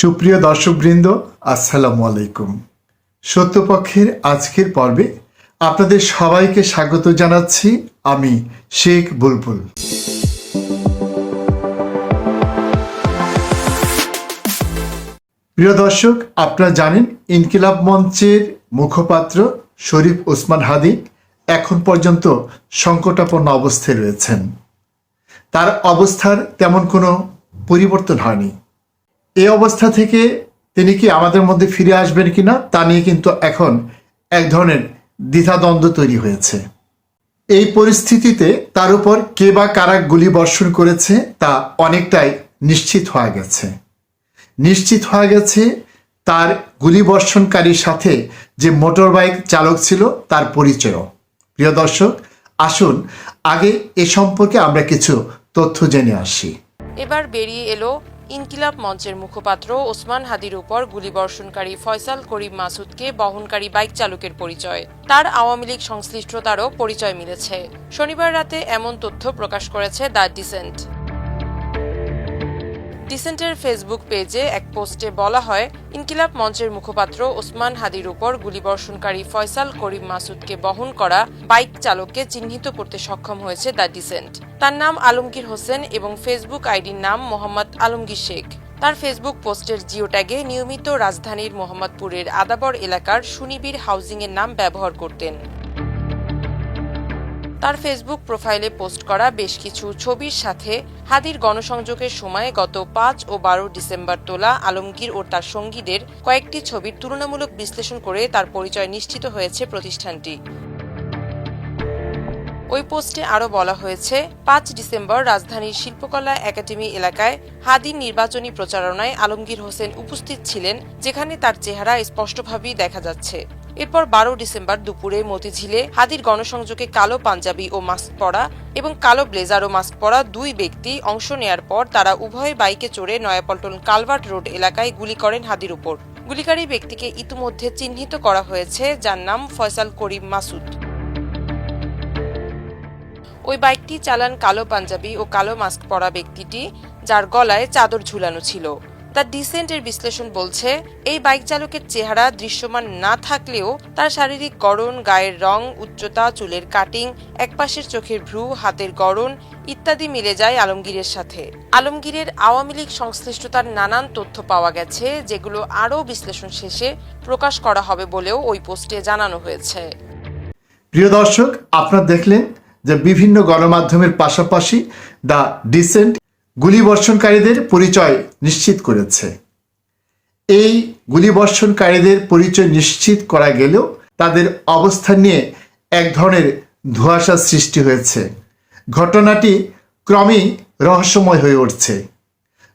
সুপ্রিয় দর্শকবৃন্দ, আসসালামু আলাইকুম। সত্যপক্ষের আজকের পর্বে আপনাদের সবাইকে স্বাগত জানাচ্ছি আমি শেখ বুলবুল। প্রিয় দর্শক, আপনারা জানেন ইনকিলাব মঞ্চের মুখপাত্র শরীফ ওসমান হাদি এখন পর্যন্ত সংকটাপন্ন অবস্থায় রয়েছেন। তার অবস্থার তেমন কোনো পরিবর্তন হয়নি। এই অবস্থা থেকে তিনি কি আমাদের মধ্যে ফিরে আসবেন কিনা তা নিয়ে কিন্তু এখন এক ধরনের দ্বিধাদ্বন্দ্ব তৈরি হয়েছে। এই পরিস্থিতিতে তার উপর কে বা কারা গুলি বর্ষণ করেছে তা অনেকটাই নিশ্চিত হয়ে গেছে। নিশ্চিত হয়ে গেছে তার গুলি বর্ষণকারীর সাথে যে মোটর বাইক চালক ছিল তার পরিচয়ও। প্রিয় দর্শক, আসুন আগে এ সম্পর্কে আমরা কিছু তথ্য জেনে আসি। এবার বেরিয়ে এলো ইনকিলাব মঞ্চের মুখপাত্র ওসমান হাদির উপর গুলিবর্ষণকারী ফয়সাল করিম মাসুদকে বহনকারী বাইক চালকের পরিচয়। তার আওয়ামী লীগ সংশ্লিষ্টতারও পরিচয় মিলেছে। শনিবার রাতে এমন তথ্য প্রকাশ করেছে দ্য ডিসেন্ট। ডিসেন্টের ফেসবুক পেজে এক পোস্টে বলা হয়, ইনকিলাব মঞ্চের মুখপাত্র ওসমান হাদির উপর গুলিবর্ষণকারী ফয়সাল করিম মাসুদকে বহন করা বাইক চালককে চিহ্নিত করতে সক্ষম হয়েছে দ্য ডিসেন্ট। তার নাম আলমগীর হোসেন এবং ফেসবুক আইডির নাম মোহাম্মদ আলমগীর শেখ। তার ফেসবুক পোস্টের জিও ট্যাগে নিয়মিত রাজধানীর মোহাম্মদপুরের আদাবর এলাকার সুনিবির হাউজিংয়ের নাম ব্যবহার করতেন। তার ফেসবুক প্রোফাইলে পোস্ট করা বেশ কিছু ছবির সাথে হাদির গণসংযোগের সময় গত পাঁচ ও বারো ডিসেম্বর তোলা আলমগীর ও তার সঙ্গীদের কয়েকটি ছবির তুলনামূলক বিশ্লেষণ করে তার পরিচয় নিশ্চিত হয়েছে প্রতিষ্ঠানটি। ওই পোস্টে আরও বলা হয়েছে, পাঁচ ডিসেম্বর রাজধানীর শিল্পকলা একাডেমি এলাকায় হাদির নির্বাচনী প্রচারণায় আলমগীর হোসেন উপস্থিত ছিলেন, যেখানে তার চেহারা স্পষ্টভাবেই দেখা যাচ্ছে। এরপর বারো ডিসেম্বর দুপুরে মতিঝিলে হাদির গণসংযোগে কালো পাঞ্জাবি ও মাস্ক পরা এবং কালো ব্লেজার ও মাস্ক পরা দুই ব্যক্তি অংশ নেয়ার পর তারা উভয় বাইকে চড়ে নয়াপল্টন কালভার্ট রোড এলাকায় গুলি করেন হাদির উপর। গুলিকারী ব্যক্তিকে ইতিমধ্যে চিহ্নিত করা হয়েছে, যার নাম ফয়সাল করিম মাসুদ। ওই বাইকটি চালান কালো পাঞ্জাবি ও কালো মাস্ক পরা ব্যক্তিটি, যার গলায় চাদর ঝুলানো ছিল। দ্য ডিসেন্টের বিশ্লেষণ বলছে, এই বাইক চালকের চেহারা দৃশ্যমান না থাকলেও তার শারীরিক গড়ন, গায়ের রং, উচ্চতা, চুলের কাটিং, একপাশের চোখের ভ্রু, হাতের গড়ন ইত্যাদি মিলে যায় আলমগীরের সাথে। আলমগীরের আওয়ামী লীগ সংশ্লিষ্টতার নানান তথ্য পাওয়া গেছে, যেগুলো আরও বিশ্লেষণ শেষে প্রকাশ করা হবে বলেও ওই পোস্টে জানানো হয়েছে। প্রিয় দর্শক, আপনারা দেখলেন যে বিভিন্ন গণমাধ্যমের পাশাপাশি দ্য ডিসেন্ট গুলিবর্ষণকারীদের পরিচয় নিশ্চিত করেছে। এই গুলিবর্ষণকারীদের পরিচয় নিশ্চিত করা গেলেও তাদের অবস্থান নিয়ে এক ধরনের ধোঁয়াশা সৃষ্টি হয়েছে। ঘটনাটি ক্রমেই রহস্যময় হয়ে উঠছে।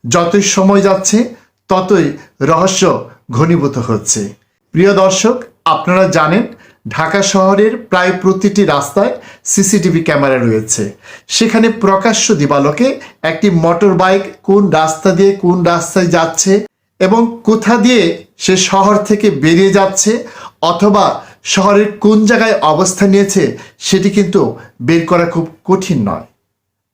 যতই সময় যাচ্ছে, ততই রহস্য ঘনীভূত হচ্ছে। প্রিয় দর্শক, আপনারা জানেন ঢাকা শহরের প্রায় প্রতিটি রাস্তায় সিসিটিভি ক্যামেরা রয়েছে। সেখানে প্রকাশ্য দিবালোকে একটি মোটর বাইক কোন রাস্তা দিয়ে কোন রাস্তায় যাচ্ছে এবং কোথা দিয়ে সে শহর থেকে বেরিয়ে যাচ্ছে অথবা শহরের কোন জায়গায় অবস্থান নিয়েছে সেটি কিন্তু বের করা খুব কঠিন নয়।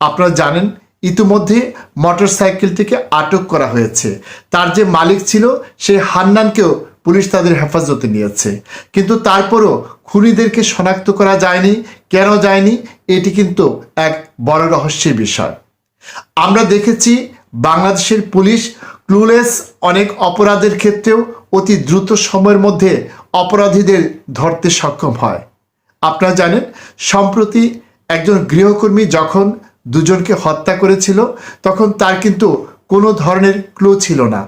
আপনারা জানেন, ইতিমধ্যে মোটর সাইকেলটিকে আটক করা হয়েছে। তার যে মালিক ছিল, সে হান্নানকেও পুলিশ তাদের হেফাজতে নিয়েছে। কিন্তু তারপরও খুনিদেরকে শনাক্ত করা যায়নি। কেন যায়নি? এটি কিন্তু এক বড় রহস্যের বিষয়। আমরা দেখেছি বাংলাদেশের পুলিশ ক্লুলেস অনেক অপরাধের ক্ষেত্রেও অতি দ্রুত সময়ের মধ্যে অপরাধীদের ধরতে সক্ষম হয়। আপনারা জানেন, সম্প্রতি একজন গৃহকর্মী যখন দুজনকে হত্যা করেছিল, তখন তার কিন্তু কোনো ধরনের ক্লু ছিল না।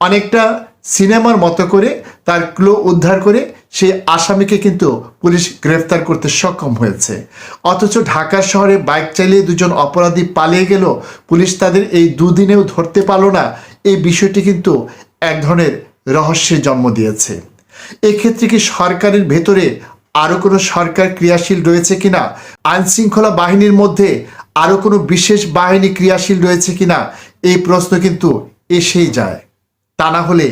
অনেকটা সিনেমার মতো করে তার ক্লো উদ্ধার করে সেই আসামিকে কিন্তু পুলিশ গ্রেফতার করতে সক্ষম হয়েছে। অথচ ঢাকা শহরে বাইক চালিয়ে দুজন অপরাধী পালিয়ে গেল, পুলিশ তাদের এই দুদিনেও ধরতে পারল না। এই বিষয়টি কিন্তু এক ধরনের রহস্যের জন্ম দিয়েছে। এক্ষেত্রে কি সরকারের ভেতরে আরও কোনো সরকার ক্রিয়াশীল রয়েছে কিনা? আইন শৃঙ্খলা বাহিনীর মধ্যে আরও কোনো বিশেষ বাহিনী ক্রিয়াশীল রয়েছে কিনা? এই প্রশ্ন কিন্তু এসেই যায়। তা না হলে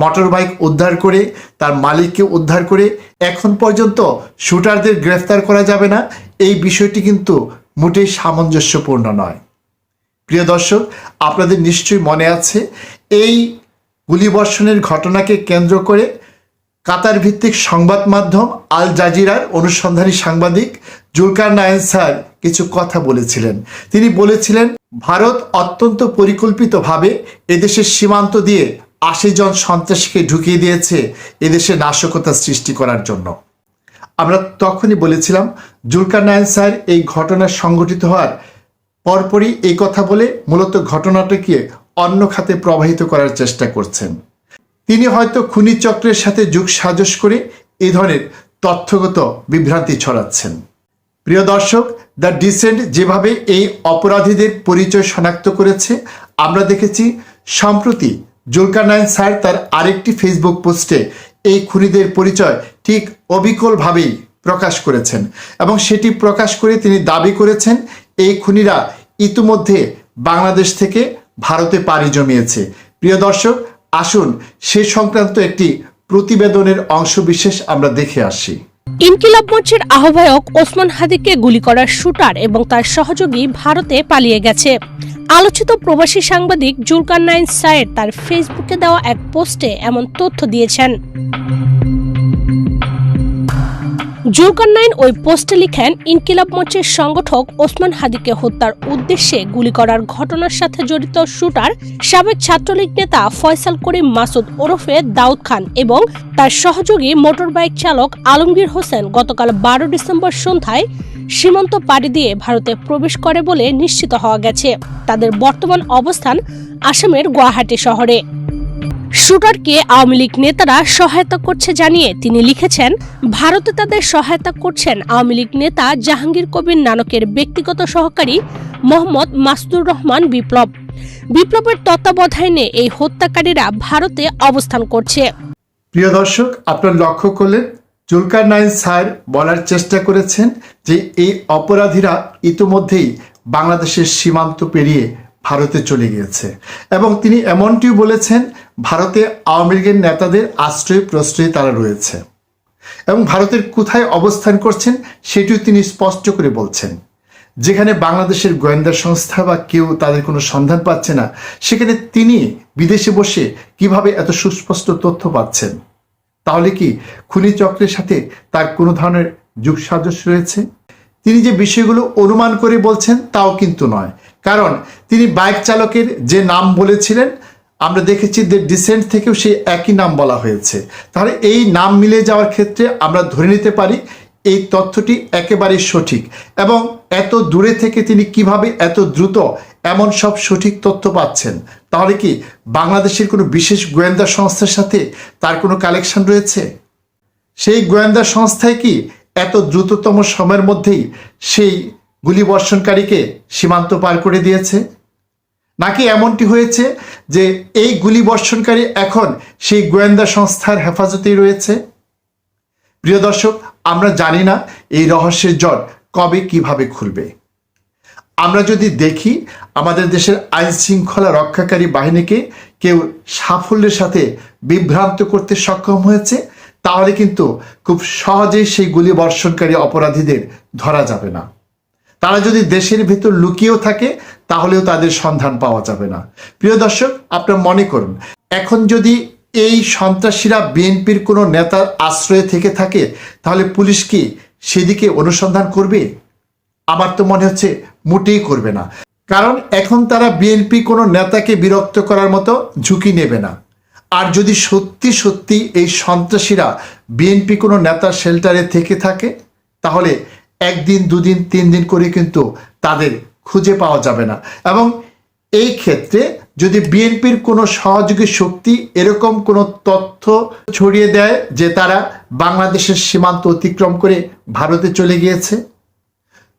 মোটর বাইক উদ্ধার করে, তার মালিককে উদ্ধার করে এখন পর্যন্ত শুটারদের গ্রেফতার করা যাবে না। এই বিষয়টি কিন্তু মোটেই সামঞ্জস্যপূর্ণ নয়। প্রিয় দর্শক, আপনাদের নিশ্চয়ই মনে আছে, এই গুলিবর্ষণের ঘটনাকে কেন্দ্র করে কাতার ভিত্তিক সংবাদ মাধ্যম আল জাজিরার অনুসন্ধানী সাংবাদিক জুলকার নায়ন স্যার কিছু কথা বলেছিলেন। তিনি বলেছিলেন, ভারত অত্যন্ত পরিকল্পিতভাবে এদেশের সীমান্ত দিয়ে আশি জন সন্ত্রাসীকে ঢুকিয়ে দিয়েছে এদেশে নাশকতা সৃষ্টি করার জন্য। আমরা তখনই বলেছিলাম, জুলকার নায়ন স্যার এই ঘটনা সংঘটিত হওয়ার পরপরই এই কথা বলে মূলত ঘটনাটাকে অন্য খাতে প্রবাহিত করার চেষ্টা করছেন। তিনি হয়তো খুনি চক্রের সাথে যুগ সাজস করে এই ধরনের তথ্যগত বিভ্রান্তি ছড়াচ্ছেন। প্রিয় দর্শক, দ্য ডিসেন্ট যেভাবে এই অপরাধীদের পরিচয় শনাক্ত করেছে, আমরা দেখেছি, সম্প্রতি জুলকার নায়ন স্যার তার আরেকটি ফেসবুক পোস্টে এই খুনিদের পরিচয় ঠিক অবিকলভাবেই প্রকাশ করেছেন এবং সেটি প্রকাশ করে তিনি দাবি করেছেন এই খুনিরা ইতিমধ্যে বাংলাদেশ থেকে ভারতে পাড়ি জমিয়েছে। প্রিয় দর্শক, আসুন সে সংক্রান্ত একটি প্রতিবেদনের অংশবিশেষ আমরা দেখে আসি। ইনকিলাব মঞ্চের আহ্বায়ক ওসমান হাদিকে গুলি করার শুটার এবং তার সহযোগী ভারতে পালিয়ে গেছে। আলোচিত প্রবাসী সাংবাদিক জুলকান নাইন সায়েদ তার ফেসবুকে দেওয়া এক পোস্টে এমন তথ্য দিয়েছেন। জুলকার নাইন ওই পোস্টে লিখেন, ইনকিলাব মঞ্চের সংগঠক ওসমান হাদিকে হত্যার উদ্দেশ্যে গুলি করার ঘটনার সাথে জড়িত শুটার, সাবেক ছাত্রলীগ নেতা ফয়সাল করিম মাসুদ ওরফে দাউদ খান এবং তার সহযোগী মোটরবাইক চালক আলমগীর হোসেন গতকাল বারো ডিসেম্বর সন্ধ্যায় সীমান্ত পাড়ি দিয়ে ভারতে প্রবেশ করে বলে নিশ্চিত হওয়া গেছে। তাদের বর্তমান অবস্থান আসামের গুয়াহাটি শহরে। শুটারকে আওয়ামী লীগ নেতারা সহায়তা করছে জানিয়ে তিনি লিখেছেন, ভারতে তাদের সহায়তা করছেন আওয়ামী লীগ নেতা জাহাঙ্গীর কবির নানকের ব্যক্তিগত সহকারী মোহাম্মদ মাসুদুর রহমান বিপ্লব। বিপ্লবের তত্ত্বাবধানে এই হত্যাকারীরা ভারতে অবস্থান করছে। প্রিয় দর্শক, আপনার লক্ষ্য করলেন, জুলকার নাইন স্যার বলার চেষ্টা করেছেন যে এই অপরাধীরা ইতোমধ্যেই বাংলাদেশের সীমান্ত পেরিয়ে ভারতে চলে গিয়েছে। এবং তিনি এমনটিও বলেছেন, ভারতে আওয়ামী লীগের নেতাদের আশ্রয় প্রশ্রয়ে তারা রয়েছে। এবং ভারতের কোথায় অবস্থান করছেন, সেটিও তিনি স্পষ্ট করে বলছেন। যেখানে বাংলাদেশের গোয়েন্দা সংস্থা বা কেউ তাদের কোনো সন্ধান পাচ্ছে না, সেখানে তিনি বিদেশে বসে কীভাবে এত সুস্পষ্ট তথ্য পাচ্ছেন? তাহলে কি খুনি চক্রের সাথে তার কোনো ধরনের যুগ সাজস রয়েছে? তিনি যে বিষয়গুলো অনুমান করে বলছেন, তাও কিন্তু নয়। কারণ তিনি বাইক চালকের যে নাম বলেছিলেন, আমরা দেখেছি যে ডিসেন্ট থেকেও সেই একই নাম বলা হয়েছে। তাহলে এই নাম মিলে যাওয়ার ক্ষেত্রে আমরা ধরে নিতে পারি এই তথ্যটি একেবারেই সঠিক এবং এত দূরে থেকে তিনি কীভাবে এত দ্রুত এমন সব সঠিক তথ্য পাচ্ছেন? তাহলে কি বাংলাদেশের কোনো বিশেষ গোয়েন্দা সংস্থার সাথে তার কোনো কালেকশন রয়েছে? সেই গোয়েন্দা সংস্থায় কি এত দ্রুততম সময়ের মধ্যেই সেই গুলিবর্ষণকারীকে সীমান্ত পার করে দিয়েছে। নাকি এমনটি হয়েছে যে এই গুলিবর্ষণকারী এখন সেই গোয়েন্দা সংস্থার হেফাজতেই রয়েছে? প্রিয় দর্শক, আমরা জানি না এই রহস্যের জট কবে কীভাবে খুলবে। আমরা যদি দেখি, আমাদের দেশের আইন শৃঙ্খলা রক্ষাকারী বাহিনীকে কেউ সাফল্যের সাথে বিভ্রান্ত করতে সক্ষম হয়েছে, তাহলে কিন্তু খুব সহজেই সেই গুলি বর্ষণকারী অপরাধীদের ধরা যাবে না। তারা যদি দেশের ভেতর লুকিয়েও থাকে, তাহলেও তাদের সন্ধান পাওয়া যাবে না। প্রিয় দর্শক, আপনার মনে করুন, এখন যদি এই সন্ত্রাসীরা বিএনপির কোনো নেতার আশ্রয়ে থেকে থাকে, তাহলে পুলিশ কি সেদিকে অনুসন্ধান করবে? আমার তো মনে হচ্ছে মোটেই করবে না। কারণ এখন তারা বিএনপি কোনো নেতাকে বিরক্ত করার মতো ঝুঁকি নেবে না। আর যদি সত্যি সত্যি এই সন্ত্রাসীরা বিএনপি কোনো নেতার শেল্টারে থেকে থাকে, তাহলে একদিন, দুদিন তিন দিন করে কিন্তু তাদের খুঁজে পাওয়া যাবে না। এবং এই ক্ষেত্রে যদি বিএনপির কোনো সহযোগী শক্তি এরকম কোনো তথ্য ছড়িয়ে দেয় যে তারা বাংলাদেশের সীমান্ত অতিক্রম করে ভারতে চলে গিয়েছে,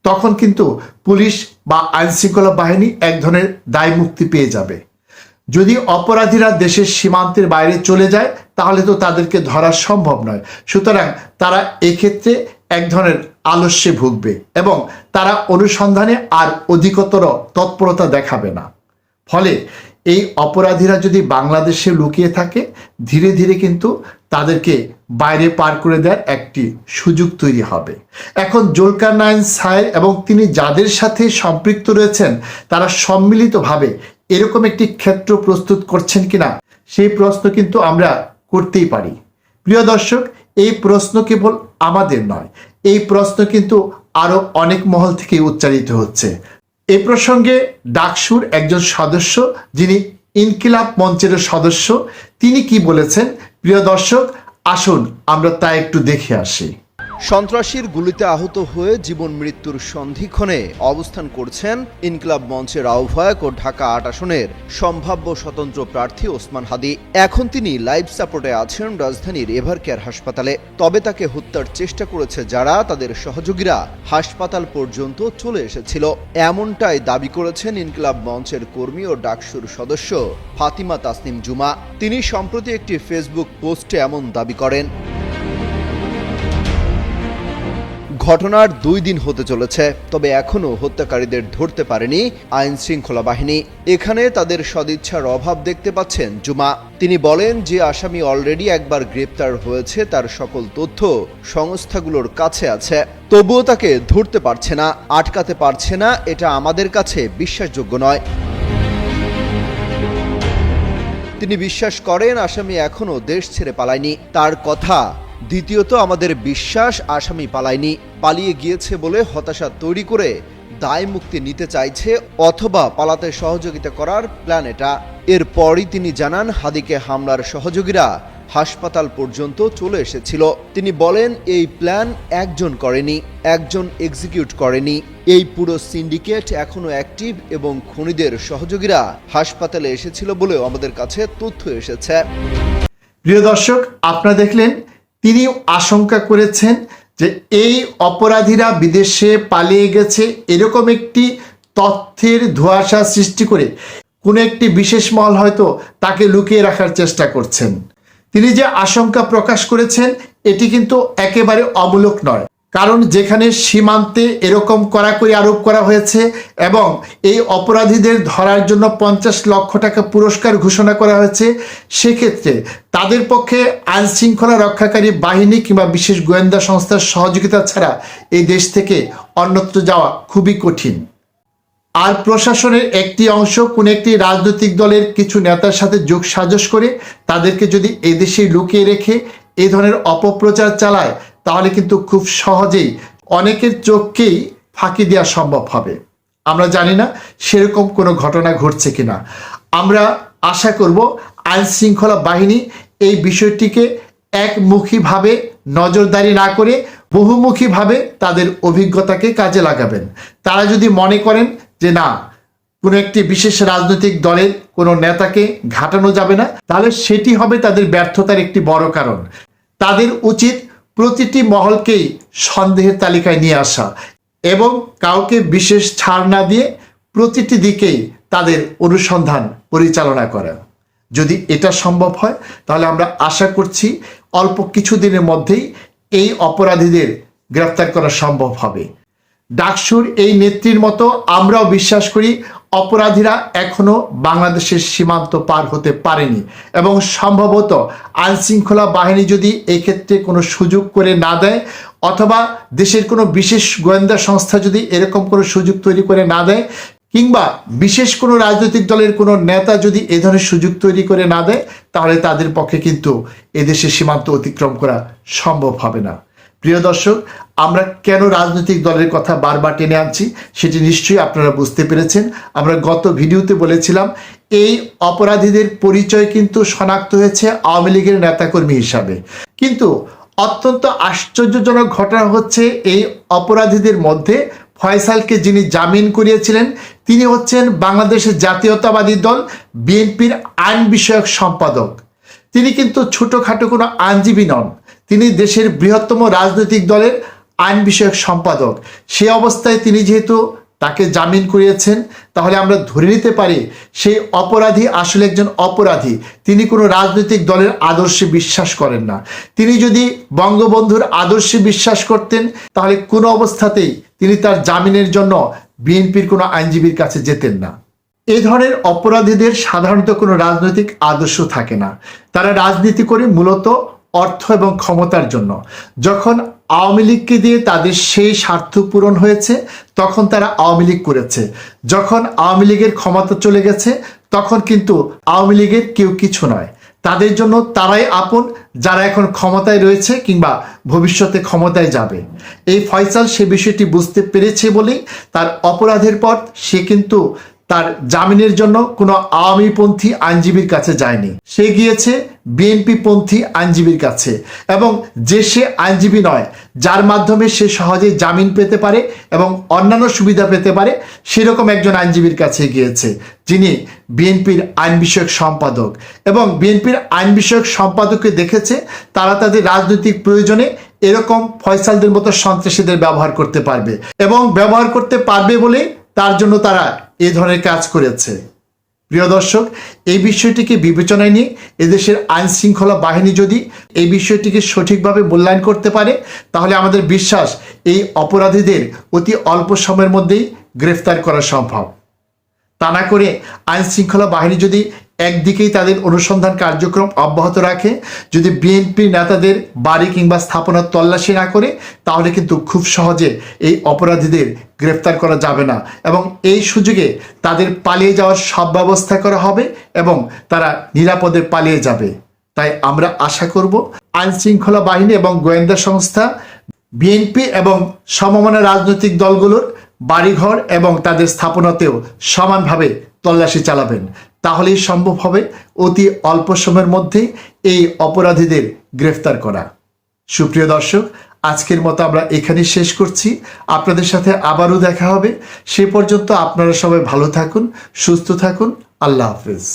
তখন কিন্তু পুলিশ বা আইনশৃঙ্খলা বাহিনী এক ধরনের দায় মুক্তি পেয়ে যাবে। যদি অপরাধীরা দেশের সীমান্তের বাইরে চলে যায়, তাহলে তো তাদেরকে ধরা সম্ভব নয়। সুতরাং তারা এক্ষেত্রে এক ধরনের আলস্যে ভুগবে এবং তারা অনুসন্ধানে আর অধিকতর তৎপরতা দেখাবে না। ফলে এই অপরাধীরা যদি বাংলাদেশে লুকিয়ে থাকে, ধীরে ধীরে কিন্তু তাদেরকে বাইরে পার করে দেওয়ার একটি সুযোগ তৈরি হবে। এখন জুলকার নাইন সায়ের এবং তিনি যাদের সাথে সম্পৃক্ত রয়েছেন, তারা সম্মিলিতভাবে এরকম একটি ক্ষেত্র প্রস্তুত করছেন কিনা, সেই প্রশ্ন কিন্তু আমরা করতেই পারি। প্রিয় দর্শক এই প্রশ্ন কেবল আমাদের নয়, এই প্রশ্ন কিন্তু আরও অনেক মহল থেকে উচ্চারিত হচ্ছে। এ প্রসঙ্গে ডাকসুর একজন সদস্য, যিনি ইনকিলাব মঞ্চের সদস্য, তিনি কি বলেছেন? প্রিয় দর্শক, আসুন আমরা তা একটু দেখে আসি। সন্ত্রাসীর গুলিতে আহত হয়ে জীবন মৃত্যুর সন্ধিক্ষণে অবস্থান করছেন ইনকলাব মঞ্চের আহ্বায়ক ও ঢাকা আট আসনের সম্ভাব্য স্বতন্ত্র প্রার্থী ওসমান হাদি। এখন তিনি লাইফ সাপোর্টে আছেন রাজধানীর এভার কেয়ার হাসপাতালে। তবে তাকে হত্যার চেষ্টা করেছে যারা, তাদের সহযোগীরা হাসপাতাল পর্যন্ত চলে এসেছিল। এমনটাই দাবি করেছেন ইনকলাব মঞ্চের কর্মী ও ডাকসুর সদস্য ফাতিমা তাসনিম জুমা। তিনি সম্প্রতি একটি ফেসবুক পোস্টে এমন দাবি করেন। ঘটনার দুই দিন হতে চলেছে, তবে এখনও হত্যাকারীদের ধরতে পারেনি আইন শৃঙ্খলা বাহিনী। এখানে তাদের সদিচ্ছার অভাব দেখতে পাচ্ছেন জুমা। তিনি বলেন যে আসামি অলরেডি একবার গ্রেপ্তার হয়েছে, তার সকল তথ্য সংস্থাগুলোর কাছে আছে। তবুও তাকে ধরতে পারছে না, আটকাতে পারছে না, এটা আমাদের কাছে বিশ্বাসযোগ্য নয়। তিনি বিশ্বাস করেন আসামি এখনও দেশ ছেড়ে পালায়নি। তার কথা দ্বিতীয়ত, আমাদের বিশ্বাস আসামি পালায়নি, পালিয়ে গিয়েছে বলে হতাশা তৈরি করে দায় মুক্তি নিতে চাইছে অথবা পালাতে সহযোগিতা করার প্ল্যান এটা। এরপরই তিনি জানান, হাদিকে হামলার সহযোগীরা হাসপাতাল পর্যন্ত চলে এসেছিল। তিনি বলেন, এই প্ল্যান একজন করেনি, একজন এক্সিকিউট করেনি। এই পুরো সিন্ডিকেট এখনও অ্যাক্টিভ এবং খুনিদের সহযোগীরা হাসপাতালে এসেছিল বলেও আমাদের কাছে তথ্য এসেছে। প্রিয় দর্শক, আপনারা দেখলেন তিনি আশঙ্কা করেছেন যে এই অপরাধীরা বিদেশে পালিয়ে গেছে এরকম একটি তথ্যের ধোঁয়াশা সৃষ্টি করে কোনো একটি বিশেষ মহল হয়তো তাকে লুকিয়ে রাখার চেষ্টা করছেন। তিনি যে আশঙ্কা প্রকাশ করেছেন, এটি কিন্তু একেবারে অমূলক নয়। কারণ যেখানে সীমান্তে এরকম কড়াকড়ি আরোপ করা হয়েছে এবং এই অপরাধীদের ধরার জন্য পঞ্চাশ লক্ষ টাকা পুরস্কার ঘোষণা করা হয়েছে, সেক্ষেত্রে তাদের পক্ষে আইন শৃঙ্খলা রক্ষাকারী বাহিনী কিংবা বিশেষ গোয়েন্দা সংস্থার সহযোগিতা ছাড়া এই দেশ থেকে অন্যত্র যাওয়া খুবই কঠিন। আর প্রশাসনের একটি অংশ কোন একটি রাজনৈতিক দলের কিছু নেতার সাথে যোগ সাজস করে তাদেরকে যদি এদেশে লুকিয়ে রেখে এই ধরনের অপপ্রচার চালায় তাহলে কিন্তু খুব সহজেই অনেকের চোখকেই ফাঁকি দেওয়া সম্ভব হবে। আমরা জানি না সেরকম কোনো ঘটনা ঘটছে কিনা। আমরা আশা করব আইন শৃঙ্খলা বাহিনী এই বিষয়টিকে একমুখীভাবে নজরদারি না করে বহুমুখীভাবে তাদের অভিজ্ঞতাকে কাজে লাগাবেন। তারা যদি মনে করেন যে না, কোনো একটি বিশেষ রাজনৈতিক দলের কোনো নেতাকে ঘাটানো যাবে না, তাহলে সেটি হবে তাদের ব্যর্থতার একটি বড় কারণ। তাদের উচিত প্রতিটি মহলকেই সন্দেহের তালিকায় নিয়ে আসা এবং কাউকে বিশেষ ছাড় না দিয়ে প্রতিটি দিকেই তাদের অনুসন্ধান পরিচালনা করা। যদি এটা সম্ভব হয়, তাহলে আমরা আশা করছি অল্প কিছু দিনের মধ্যেই এই অপরাধীদের গ্রেফতার করা সম্ভব হবে। ডাকসুর এই নেত্রীর মতো আমরাও বিশ্বাস করি অপরাধীরা এখনও বাংলাদেশের সীমান্ত পার হতে পারেনি এবং সম্ভবত আইন শৃঙ্খলা বাহিনী যদি এই ক্ষেত্রে কোনো সুযোগ করে না দেয় অথবা দেশের কোনো বিশেষ গোয়েন্দা সংস্থা যদি এরকম কোনো সুযোগ তৈরি করে না দেয়, কিংবা বিশেষ কোনো রাজনৈতিক দলের কোনো নেতা যদি এ ধরনের সুযোগ তৈরি করে না দেয়, তাহলে তাদের পক্ষে কিন্তু এদেশের সীমান্ত অতিক্রম করা সম্ভব হবে না। প্রিয় দর্শক, আমরা কেন রাজনৈতিক দলের কথা বারবার টেনে আনছি সেটি নিশ্চয়ই আপনারা বুঝতে পেরেছেন। আমরা গত ভিডিওতে বলেছিলাম, এই অপরাধীদের পরিচয় কিন্তু শনাক্ত হয়েছে আওয়ামী লীগের নেতাকর্মী হিসাবে। কিন্তু অত্যন্ত আশ্চর্যজনক ঘটনা হচ্ছে, এই অপরাধীদের মধ্যে ফয়সালকে যিনি জামিন করিয়েছিলেন, তিনি হচ্ছেন বাংলাদেশের জাতীয়তাবাদী দল বিএনপির আইন বিষয়ক সম্পাদক। তিনি কিন্তু ছোটোখাটো কোনো আইনজীবী নন। তিনি দেশের বৃহত্তম রাজনৈতিক দলের আইন বিষয়ক সম্পাদক। সে অবস্থায় তিনি যেহেতু তাকে জামিন করিয়েছেন, তাহলে আমরা ধরে নিতে পারি সেই অপরাধী আসলে একজন অপরাধী। তিনি কোনো রাজনৈতিক দলের আদর্শে বিশ্বাস করেন না। তিনি যদি বঙ্গবন্ধুর আদর্শে বিশ্বাস করতেন, তাহলে কোনো অবস্থাতেই তিনি তার জামিনের জন্য বিএনপির কোনো আইনজীবীর কাছে যেতেন না। এই ধরনের অপরাধীদের সাধারণত কোনো রাজনৈতিক আদর্শ থাকে না। তারা রাজনীতি করে মূলত অর্থ এবং ক্ষমতার জন্য। যখন আওয়ামী লীগকে দিয়ে তাদের সেই স্বার্থ পূরণ হয়েছে, তখন তারা আওয়ামী লীগ করেছে। যখন আওয়ামী লীগের ক্ষমতা চলে গেছে, তখন কিন্তু আওয়ামী লীগের কেউ কিছু নয়। তাদের জন্য তারাই আপন, যারা এখন ক্ষমতায় রয়েছে কিংবা ভবিষ্যতে ক্ষমতায় যাবে। এই ফয়সাল সে বিষয়টি বুঝতে পেরেছে বলেই তার অপরাধের পর সে কিন্তু তার জামিনের জন্য কোনো আওয়ামীপন্থী আইনজীবীর কাছে যায়নি। সে গিয়েছে বিএনপি পন্থী আইনজীবীর কাছে এবং যে সে আইনজীবী নয়, যার মাধ্যমে সে সহজে জামিন পেতে পারে এবং অন্যান্য সুবিধা পেতে পারে, সেরকম একজন আইনজীবীর কাছে গিয়েছে, যিনি বিএনপির আইন বিষয়ক সম্পাদক। এবং বিএনপির আইন বিষয়ক সম্পাদককে দেখেছে, তারা তাদের রাজনৈতিক প্রয়োজনে এরকম ফয়সালদের মতো সন্ত্রাসীদের ব্যবহার করতে পারবে। এবং ব্যবহার করতে পারবে বলে তার জন্য তারা এ ধরনের কাজ করেছে। প্রিয় দর্শক, এই বিষয়টিকে বিবেচনায় নিয়ে এদেশের আইন শৃঙ্খলা বাহিনী যদি এই বিষয়টিকে সঠিকভাবে মূল্যায়ন করতে পারে, তাহলে আমাদের বিশ্বাস এই অপরাধীদের অতি অল্প সময়ের মধ্যেই গ্রেফতার করা সম্ভব। তা না করে আইন শৃঙ্খলা বাহিনী যদি একদিকেই তাদের অনুসন্ধান কার্যক্রম অব্যাহত রাখে। যদি বিএনপির নেতাদের বাড়ি কিংবা স্থাপনার তল্লাশি না করে, তাহলে কিন্তু খুব সহজে এই অপরাধীদের গ্রেফতার করা যাবে না। এবং এই সুযোগে তাদের পালিয়ে যাওয়ার সব ব্যবস্থা করা হবে এবং তারা নিরাপদে পালিয়ে যাবে। তাই আমরা আশা করব আইন শৃঙ্খলা বাহিনী এবং গোয়েন্দা সংস্থা, বিএনপি এবং সমমনা রাজনৈতিক দলগুলোর বাড়িঘর এবং তাদের স্থাপনাতেও সমানভাবে তল্লাশি চালাবেন। তাহলেই সম্ভব হবে অতি অল্প সময়ের মধ্যে এই অপরাধীদের গ্রেফতার করা। সুপ্রিয় দর্শক, আজকের মতো আমরা এখানেই শেষ করছি। আপনাদের সাথে আবারও দেখা হবে। সে পর্যন্ত আপনারা সবাই ভালো থাকুন, সুস্থ থাকুন। আল্লাহ হাফেজ।